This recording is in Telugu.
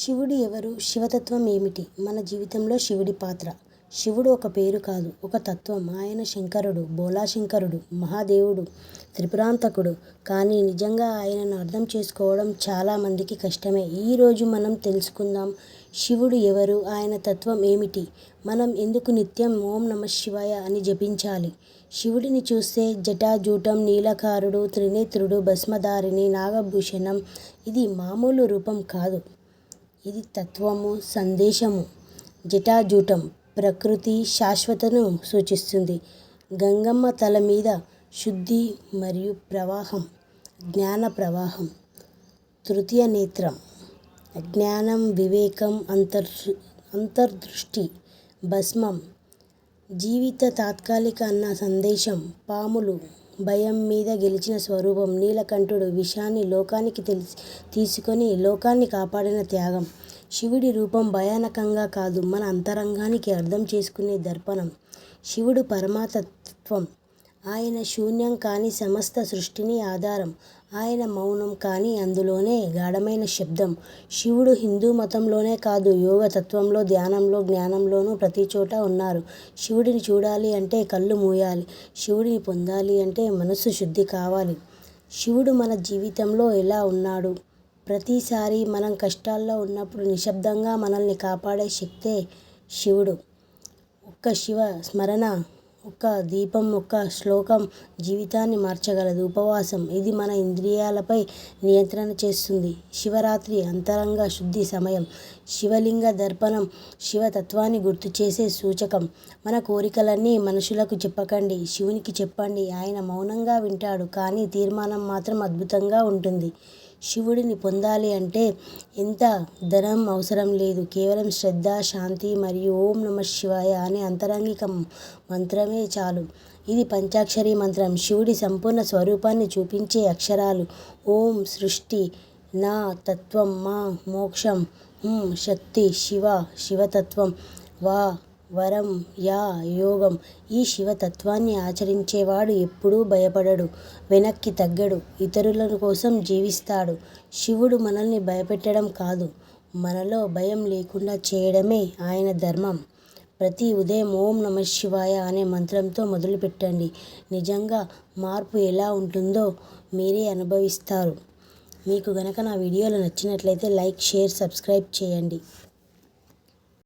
శివుడు ఎవరు? శివతత్వం ఏమిటి? మన జీవితంలో శివుడి పాత్ర. శివుడు ఒక పేరు కాదు ఒక తత్వం. ఆయన శంకరుడు బోలాశంకరుడు మహాదేవుడు త్రిపురాంతకుడు. కానీ నిజంగా ఆయనను అర్థం చేసుకోవడం చాలామందికి కష్టమే. ఈరోజు మనం తెలుసుకుందాం శివుడు ఎవరు? ఆయన తత్వం ఏమిటి? మనం ఎందుకు నిత్యం ఓం నమ శివాయ అని జపించాలి? శివుడిని చూస్తే జటాజూటం నీలకారుడు త్రినేత్రుడు భస్మధారిణి నాగభూషణం ఇది మామూలు రూపం కాదు. ఇది తత్వము సందేశము జటాజూటం ప్రకృతి శాశ్వతను సూచిస్తుంది. గంగమ్మ తల మీద శుద్ధి మరియు ప్రవాహం జ్ఞాన ప్రవాహం తృతీయ నేత్రం జ్ఞానం వివేకం అంతర్ అంతర్దృష్టి భస్మం జీవిత తాత్కాలిక అన్న సందేశం పాములు భయం మీద గెలిచిన స్వరూపం నీలకంఠుడు విషాన్ని లోకానికి తెలిసి తీసుకొని లోకాన్ని కాపాడిన త్యాగం. శివుడి రూపం భయానకంగా కాదు మన అంతరంగానికి అర్థం చేసుకునే దర్పణం. శివుడు పరమాతత్వం ఆయన శూన్యం కాని సమస్త సృష్టిని ఆధారం. ఆయన మౌనం కానీ అందులోనే గాఢమైన శబ్దం. శివుడు హిందూ మతంలోనే కాదు యోగ తత్వంలో ధ్యానంలో జ్ఞానంలోనూ ప్రతి చోట ఉన్నారు. శివుడిని చూడాలి అంటే కళ్ళు మూయాలి. శివుడిని పొందాలి అంటే మనసు శుద్ధి కావాలి. శివుడు మన జీవితంలో ఎలా ఉన్నాడు? ప్రతిసారి మనం కష్టాల్లో ఉన్నప్పుడు నిశ్శబ్దంగా మనల్ని కాపాడే శక్తే శివుడు. ఒక్క శివ స్మరణ ఒక్క దీపం ఒక్క శ్లోకం జీవితాన్ని మార్చగలదు. ఉపవాసం ఇది మన ఇంద్రియాలపై నియంత్రణ చేస్తుంది. శివరాత్రి అంతరంగ శుద్ధి సమయం. శివలింగ దర్పణం శివతత్వాన్ని గుర్తు చేసే సూచకం. మన కోరికలన్నీ మనుషులకు చెప్పకండి శివునికి చెప్పండి. ఆయన మౌనంగా వింటాడు కానీ తీర్మానం మాత్రం అద్భుతంగా ఉంటుంది. శివుడిని పొందాలి అంటే ఎంత ధనం అవసరం లేదు. కేవలం శ్రద్ధ శాంతి మరియు ఓం నమ శివాయ అనే అంతరంగిక మంత్రమే చాలు. ఇది పంచాక్షరి మంత్రం. శివుడి సంపూర్ణ స్వరూపాన్ని చూపించే అక్షరాలు. ఓం సృష్టి నా తత్వం మా మోక్షం శక్తి శివ శివతత్వం వా వరం యా యోగం. ఈ శివతత్వాన్ని ఆచరించేవాడు ఎప్పుడూ భయపడడు వెనక్కి తగ్గడు ఇతరుల కోసం జీవిస్తాడు. శివుడు మనల్ని భయపెట్టడం కాదు మనలో భయం లేకుండా చేయడమే ఆయన ధర్మం. ప్రతి ఉదయం ఓం నమ శివాయ అనే మంత్రంతో మొదలుపెట్టండి. నిజంగా మార్పు ఎలా ఉంటుందో మీరే అనుభవిస్తారు. మీకు గనక నా వీడియోలు నచ్చినట్లయితే లైక్ షేర్ సబ్స్క్రైబ్ చేయండి.